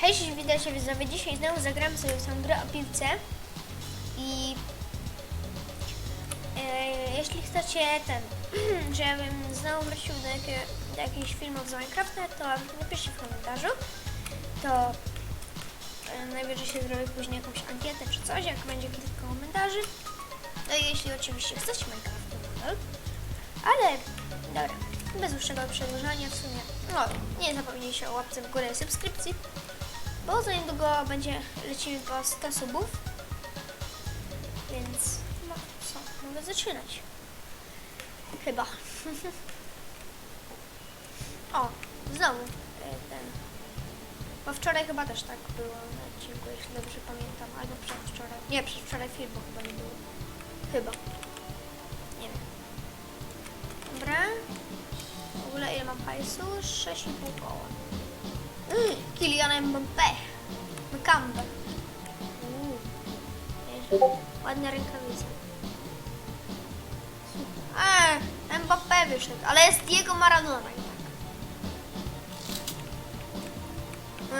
Hej, witajcie widzowie. Dzisiaj znowu zagramy sobie w tą grę o piłce. I e, jeśli chcecie ten, żebym znowu wrócił do, jakie, do jakichś filmów z Minecrafta, to napiszcie w komentarzu. To e, najwyżej się zrobię później jakąś ankietę czy coś, jak będzie kilka komentarzy. No i jeśli oczywiście chcecie Minecrafta nadal. Ale dobra, bez dłuższego przedłużania w sumie. No, nie zapomnijcie o łapce w górę i subskrypcji. Bo za niedługo będzie lecimy po 100 subów. Więc no co, mogę zaczynać. Chyba. o, znowu e, ten. Bo wczoraj chyba też tak było na odcinku, jeśli dobrze pamiętam. Albo przedwczoraj. Nie, przedwczoraj filmu chyba nie było. Chyba. Nie wiem. Dobra. W ogóle ile mam hajsu? 6,5 koła. Kylian Mbappé. Nieźle. Ładne rękawice. Eee, Mbappé wyszedł, ale jest jego Maradona i tak. No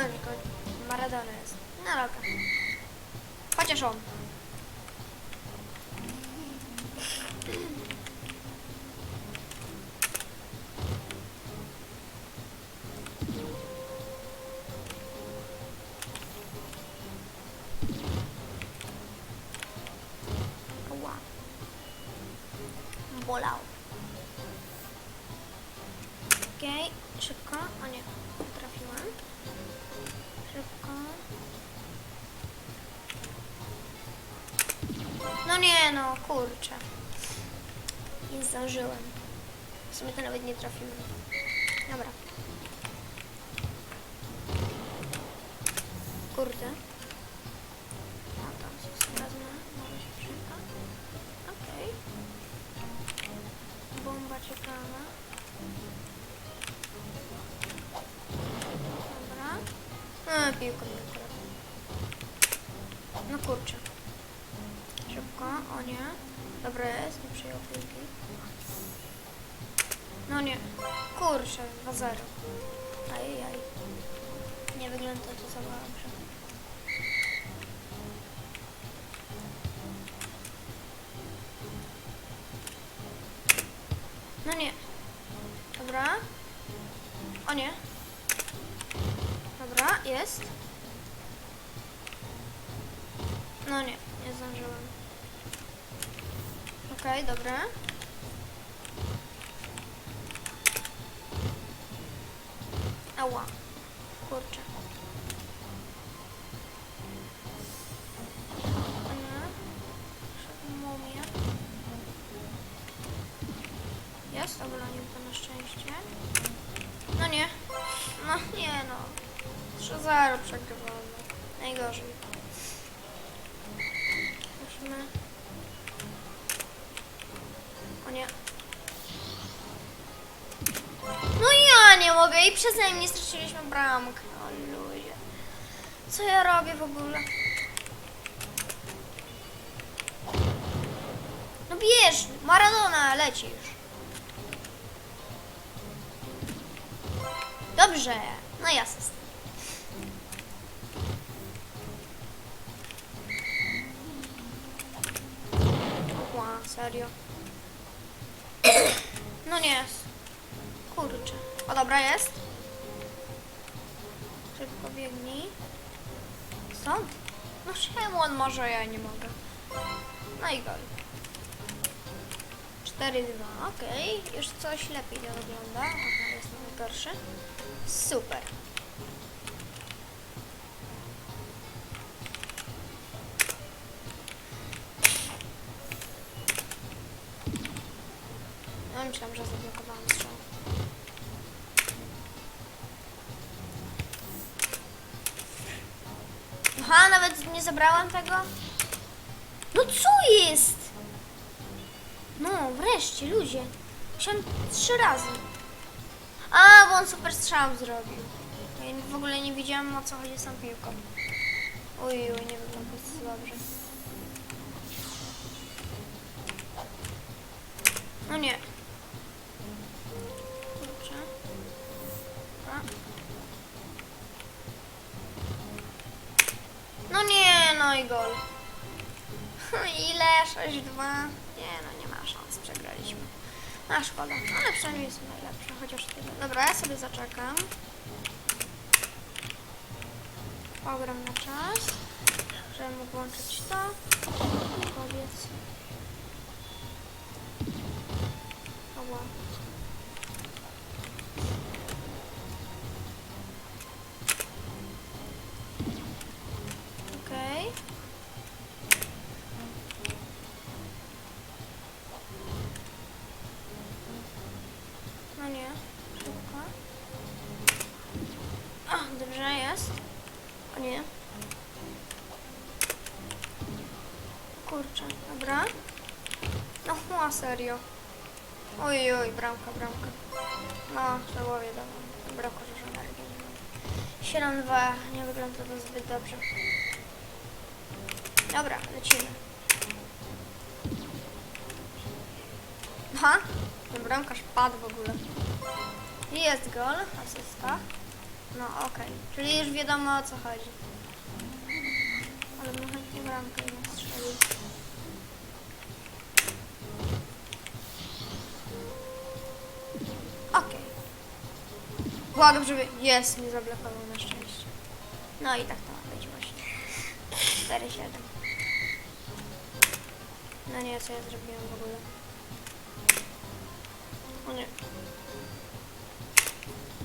Maradona jest. No dobra. Chociaż on. Bolał. Okej, szybko. O nie, trafiłem. Szybko. No nie no, kurczę. Nie zdążyłem. W sumie to nawet nie trafiłem. A, piłka mi akurat. No kurczę. Szybko, o nie. Dobra jest, nie przyjął piłki. No nie. Kurczę, 2-0. Ajajaj. Nie wygląda to za dobrze. No nie. Dobra. O nie. Jest. No nie, nie zdążyłem. Okej, dobra. Ała. Kurczę. Nie. Mumia. Jest, obronił to na szczęście. No nie. No nie no. 3-0 przegrywamy. Najgorzej. Musimy... O nie. No ja nie mogę i przeze mnie straciliśmy bramkę. O ludzie. Co ja robię w ogóle? No bierz, Maradona leci już. Dobrze, no ja serio. No nie jest. Kurczę. O dobra, jest. Szybko biegnij. Stąd? No czemu on może, ja nie mogę. No i gol. 4-2, okej. Już coś lepiej to wygląda. Aha, jest najgorszy. Super. Zabrałam tego. No co jest? No, wreszcie, ludzie. Musiałam trzy razy. A, bo on super strzał zrobił. Ja w ogóle nie widziałam o co chodzi z tą piłką. Uj, uj, nie wygląda to dobrze. No nie. Gol. Ile? 6-2? Nie no, nie ma szans, przegraliśmy. A szkoda, ale przynajmniej jest najlepsze, chociaż tyle. Dobra, ja sobie zaczekam. Pogram na czas, żeby mógł włączyć to. Powiedz. Ała. Serio. Oj, oj, bramka, bramka. No, żałowie dawam. Brakło, że mam. 7-2, nie wygląda to zbyt dobrze. Dobra, lecimy. Aha, ten bramkarz padł w ogóle. Jest gol, asysta. No okej, czyli już wiadomo o co chodzi. Ale bym chętnie bramkę nie strzelił. Błagam, żeby... Jest, nie zablokował na szczęście. No i tak to ma być właśnie. 4-7. No nie, co ja zrobiłem w ogóle. O nie.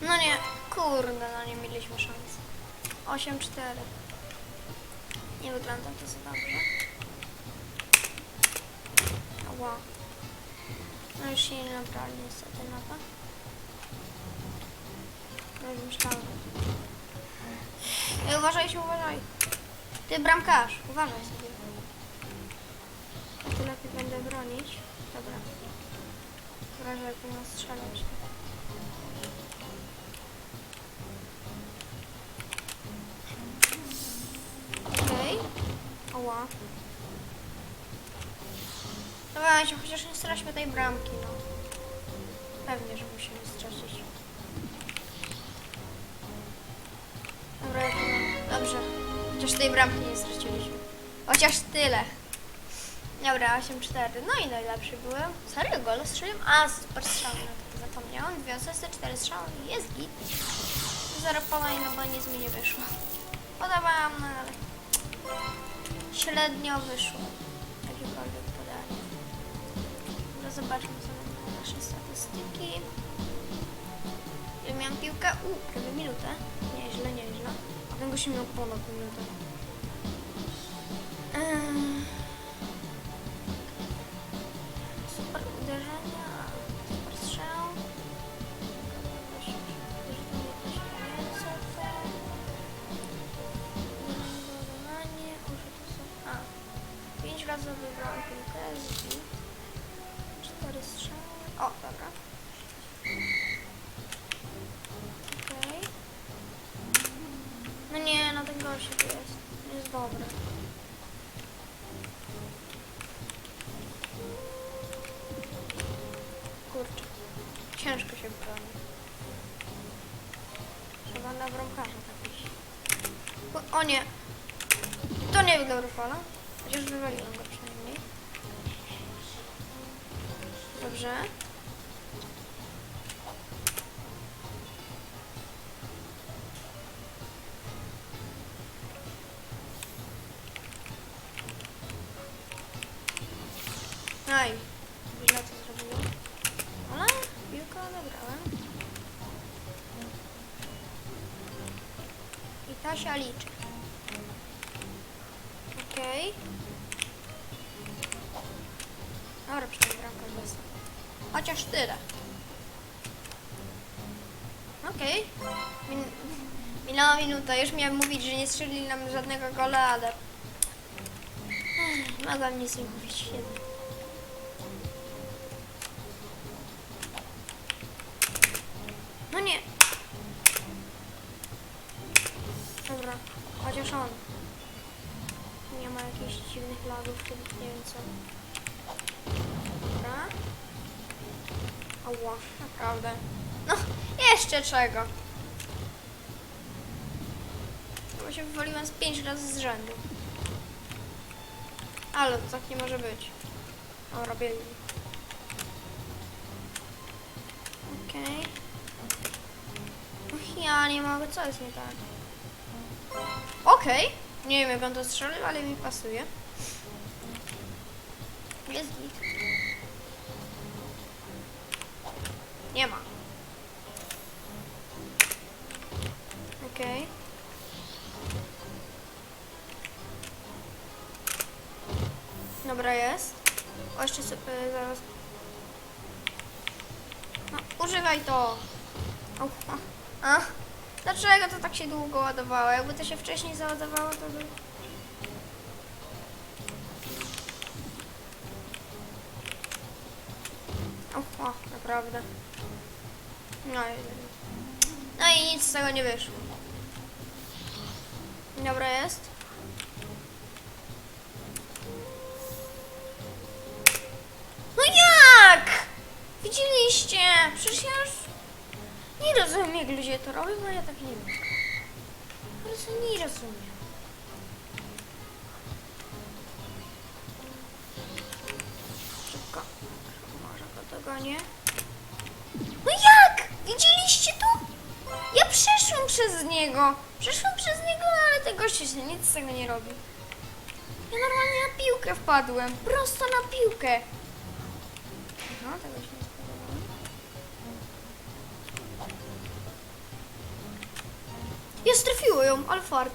No nie, kurde, no nie mieliśmy szans. 8-4. Nie wygląda to za dobrze. Ała. No już się nie nabrali niestety na to. No myślałem. Ej, uważajcie, uważaj. Ty bramkarz, uważaj sobie. Ja tu lepiej będę bronić. Dobra. Razie jakby nas strzelać. Okej. Oła. Dobra, się chociaż nie straćmy tej bramki, no. Pewnie, że musimy Chociaż tej bramki nie straciliśmy. Chociaż tyle. Dobra, 8-4. No i najlepszy byłem. Serio, gol strzeliłem? A, super strzały, na to zapomniałam. Dwie asysty, cztery strzały. Jest git. Zero podań, no bo nic mi nie wyszło. Podawałam, no ale średnio wyszło. Jakiekolwiek podanie. Dobra, zobaczmy sobie nasze statystyki. Ja miałam piłkę, u, prawie minutę. Nieźle, nieźle. Ten gościu miał ponad minutę. Eee. Super uderzenia, O, nie! To nie był dobry fala. Chociaż wywaliłem go przynajmniej. Dobrze. Nie strzelili nam żadnego gola, ale... Ech, Mogłam nic nie mówić. No nie. Dobra, chociaż on. Nie ma jakichś dziwnych lagów, czy nie wiem co. Dobra. Ała, naprawdę. No, jeszcze czego? Bo się wywaliłem z pięć razy z rzędu. Ale to tak nie może być. O, robię. Okej. Och, ja nie mogę, co jest nie tak? Okej. Nie wiem jak on to strzelił, ale mi pasuje. Jest git. Nie ma. Okej. Dobra, jest. O, jeszcze sobie zaraz. No, używaj to. A. Dlaczego to tak się długo ładowało? Jakby to się wcześniej załadowało, to by... O, o, naprawdę. No i... No i nic z tego nie wyszło. Dobra jest. Jak? Widzieliście? Przecież ja już nie rozumiem jak ludzie to robią, bo ja tak nie wiem. Po prostu nie rozumiem. Szybko. Może go. No jak? Widzieliście to? Ja przeszłam przez niego. Przeszłam przez niego, ale ten gościu się nic z tego nie robi. Ja normalnie na piłkę wpadłem. Prosto na piłkę. No, tego się nie spodziewałam. Jest trafiło ją, ale fart.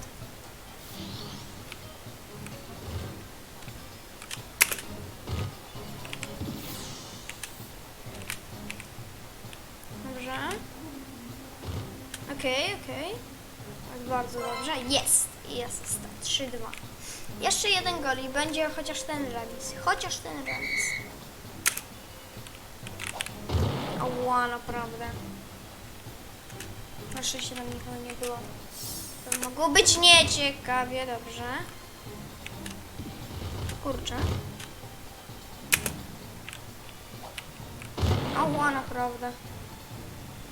Dobrze. Okej, okej. Tak bardzo dobrze. Jest! Jest. 3-2. Jeszcze jeden gol i będzie chociaż ten remis. Chociaż ten remis. Ała, naprawdę. Na szczęście tam nikogo nie było. To mogło być nieciekawie, dobrze. Kurczę. Ała, naprawdę.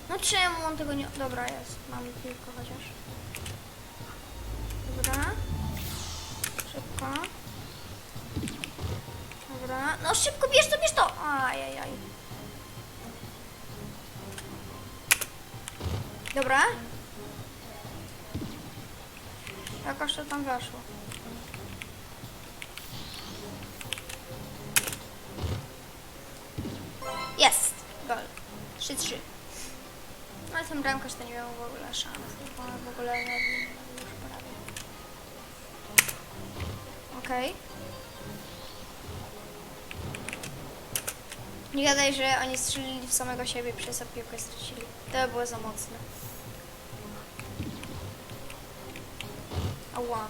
No czemu on tego nie... Dobra, jest. Mamy piłkę chociaż. Dobra. Szybko. Dobra. No szybko, bierz to, bierz to! Ajajaj. Dobra. Jakoś to tam weszło. Jest! Gol. 3-3. No ten bramkarz to nie miał w ogóle szans. Bo w ogóle nie już prawie. Okej. Nie gadaj, że oni strzelili w samego siebie przez piłkę stracili. To by było za mocne. Ała.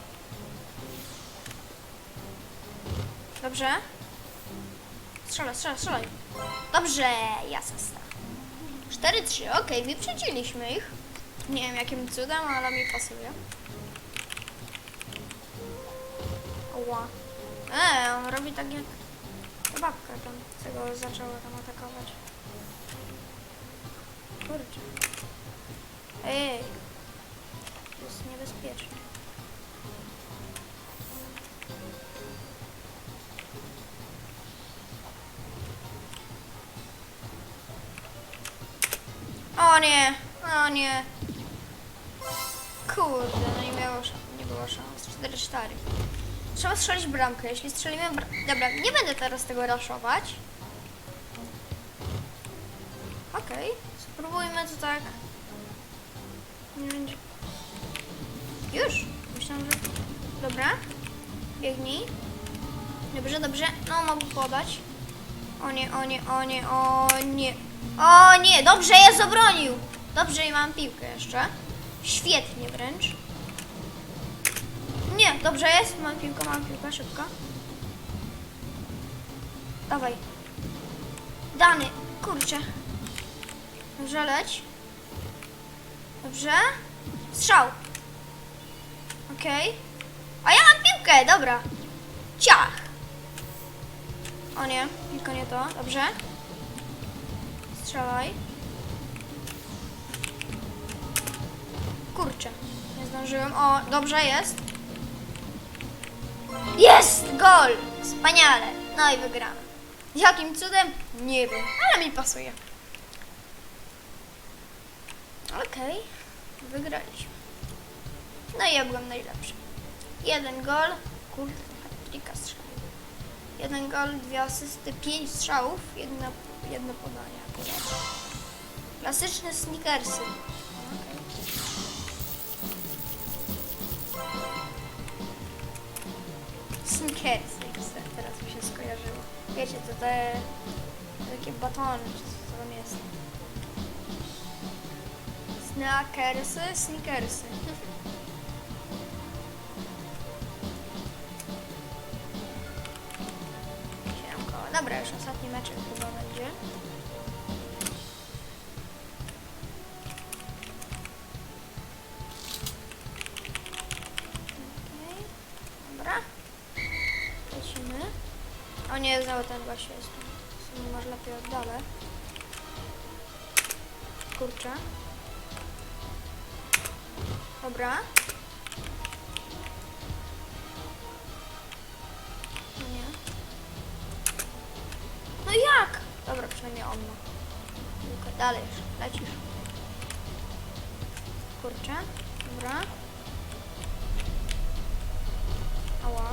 Dobrze? Strzelaj, strzelaj, strzelaj. Dobrze, jasasta. 4-3, okej, wyprzedziliśmy ich. Nie wiem jakim cudem, ale mi pasuje. Ała. E, on robi tak jak babka tam, co go zaczęła tam atakować. Kurczę. Ej. To jest niebezpieczne. O nie, o nie. Kurde, no nie miało nie było szans. 4-4. Trzeba strzelić bramkę. Jeśli strzelimy bra... Dobra, nie będę teraz tego raszować. Okej, spróbujmy to tak. Już? Myślałam, że... Dobra. Biegnij. Dobrze, dobrze. No, mogę podać. O nie, o nie, o nie, o nie. O nie, dobrze jest obronił. Dobrze i mam piłkę jeszcze. Świetnie wręcz. Nie, dobrze jest. Mam piłkę, mam piłkę, szybko. Dawaj. Dany, kurczę. Dobrze, leć. Dobrze. Strzał. Okej. A ja mam piłkę, dobra. Ciach. O nie, tylko nie to. Dobrze. Strzelaj. Kurczę. Nie zdążyłem. O, dobrze jest. Jest! Gol! Wspaniale! No i wygramy. Jakim cudem? Nie wiem, ale mi pasuje. Okej, wygraliśmy. No i ja byłem najlepszy. Jeden gol, kurde, hat-tricka strzelił. Jeden gol, dwie asysty, pięć strzałów, jedno, jedno podanie. Klasyczne sneakersy. Snickersy, teraz mi się skojarzyło. Wiecie, to te takie batony, czy co tam jest. Snackersy, snickersy. Dobra, już ostatni meczek chyba będzie. Okej, dobra. Lecimy. O nie, znowu ten właśnie jest. może lepiej oddalę. Kurczę. Dobra. Dalej lecisz. Kurczę. Dobra. Ała.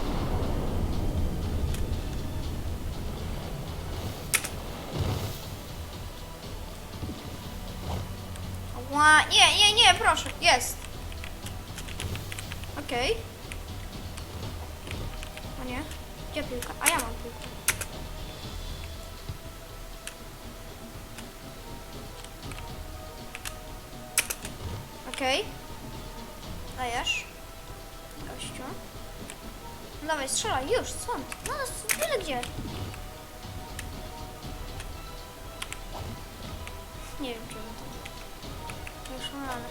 Ła, nie, nie, nie, proszę, jest. Okej. O nie, gdzie piłka? A ja mam piłkę. Okej. Dajesz. Gościu. No dawaj, strzelaj, już, stąd. No, tyle gdzie. Nie wiem, czy. Już mamy.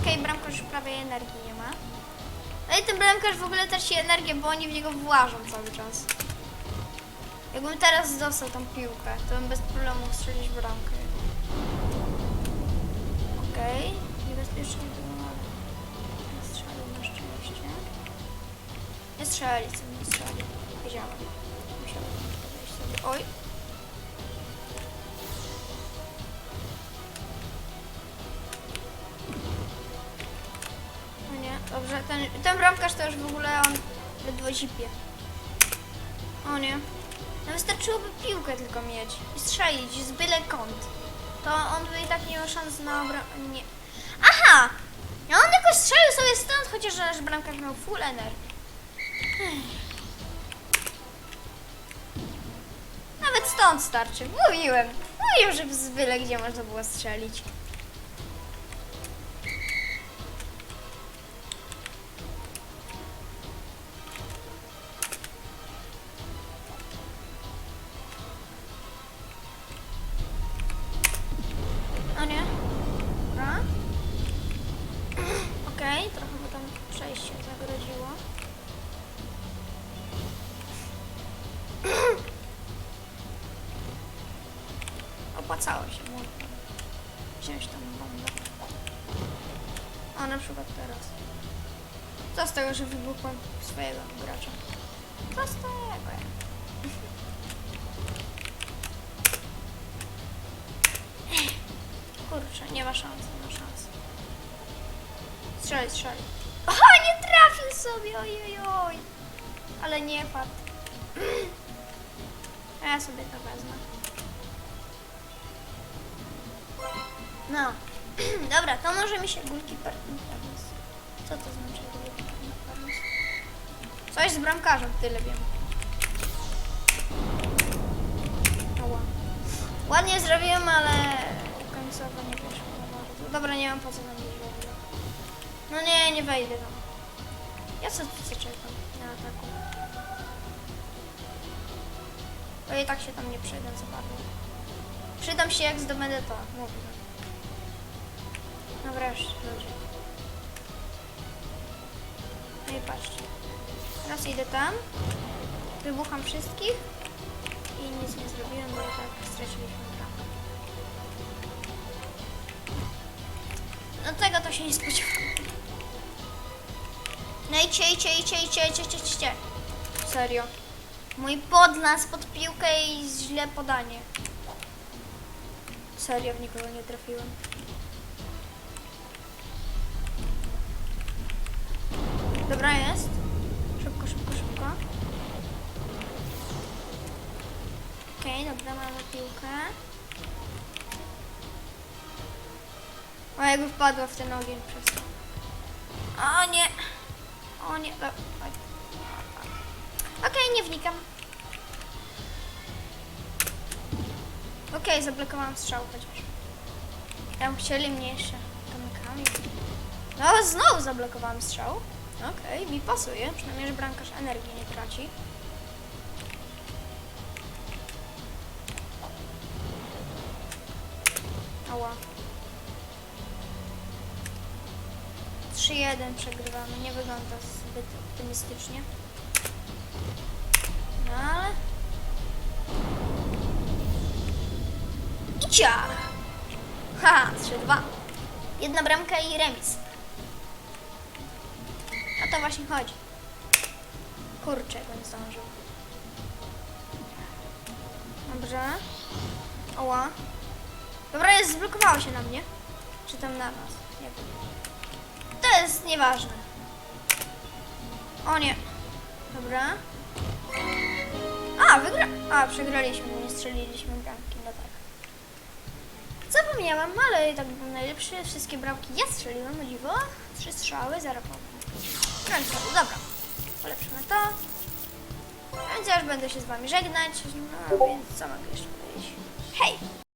Okej, bramkarz już prawie energii nie ma. No i ten bramkarz w ogóle też się energię, bo oni w niego włażą cały czas. Jakbym teraz dostał tą piłkę, to bym bez problemu strzelić bramkę. Okej, niebezpiecznie było, ale nie strzelił na szczęście. Nie strzeli, co nie strzeli. Wiedziałem. Musiałem podejść sobie. Oj. No nie, dobrze, ten, ten bramkarz to już w ogóle on ledwo zipie. O nie. No wystarczyłoby piłkę tylko mieć i strzelić z byle kąt. To on by i tak nie miał szans na obronę. Aha! No on jakoś strzelił sobie stąd, chociaż nasz bramkarz miał full energii. Nawet stąd starczy. Mówiłem. Mówiłem, że z byle gdzie można było strzelić. Tam przejście zagroziło. Opłacało się mu wziąć tą bombę. O, na przykład teraz. Co z tego, że wybuchłem swojego gracza? Co z tego? Kurczę, nie ma szans, nie ma szans. Strzelaj, strzelaj. Sobie, ojojoj. Ale nie padł. A ja sobie to wezmę. No. Dobra, to może mi się gulki pernis. Co to znaczy gulki? Coś z bramkarzem, tyle wiem. Ała. Ładnie zrobiłem, ale końcowo nie poszło za bardzo. Dobra, nie mam po co tam iść. No nie, nie wejdę tam. Ja sobie tu czekam na ataku. Bo i tak się tam nie przydam za bardzo. Przydam się jak zdobędę to, mówię. No wreszcie, ludzie. No i patrzcie. Teraz idę tam, wybucham wszystkich i nic nie zrobiłem, bo i tak straciliśmy bramkę. No tego to się nie spodziewałem. No idźcie, idźcie, idźcie, idźcie, idźcie, idźcie, idźcie. Serio. Mój podlas pod piłkę i źle podanie. Serio, w nikogo nie trafiłem. Dobra, jest. Szybko, szybko, szybko. Okej, dobra, mamy piłkę. O, jakby wpadła w ten ogień przez to. O nie! O nie! o, oj. Okej, nie wnikam. Okej, zablokowałam strzał chociaż. Tam chcieli mnie jeszcze kamykami. No, znowu zablokowałam strzał. Okej, mi pasuje. Przynajmniej, że bramkarz energii nie traci. Ała. 3-1 przegrywamy. Nie wygląda zbyt optymistycznie. No ale... I ciach! Haha, 3-2. Jedna bramka i remis. O to właśnie chodzi. Kurczę, jak on zdążył. Dobrze. Oła. Dobra, jest, zblokowało się na mnie. Czy tam na? Nie wiem. To jest nieważne. O nie. Dobra. A, wygra... A, przegraliśmy, nie strzeliliśmy bramki, no tak. Zapomniałam, ale i tak był najlepszy. Wszystkie bramki ja strzeliłam, o dziwo. Trzy strzały, zero pomysł. No dobra. Polepszymy to. Więc ja już będę się z wami żegnać. No więc co mogę jeszcze powiedzieć? Hej!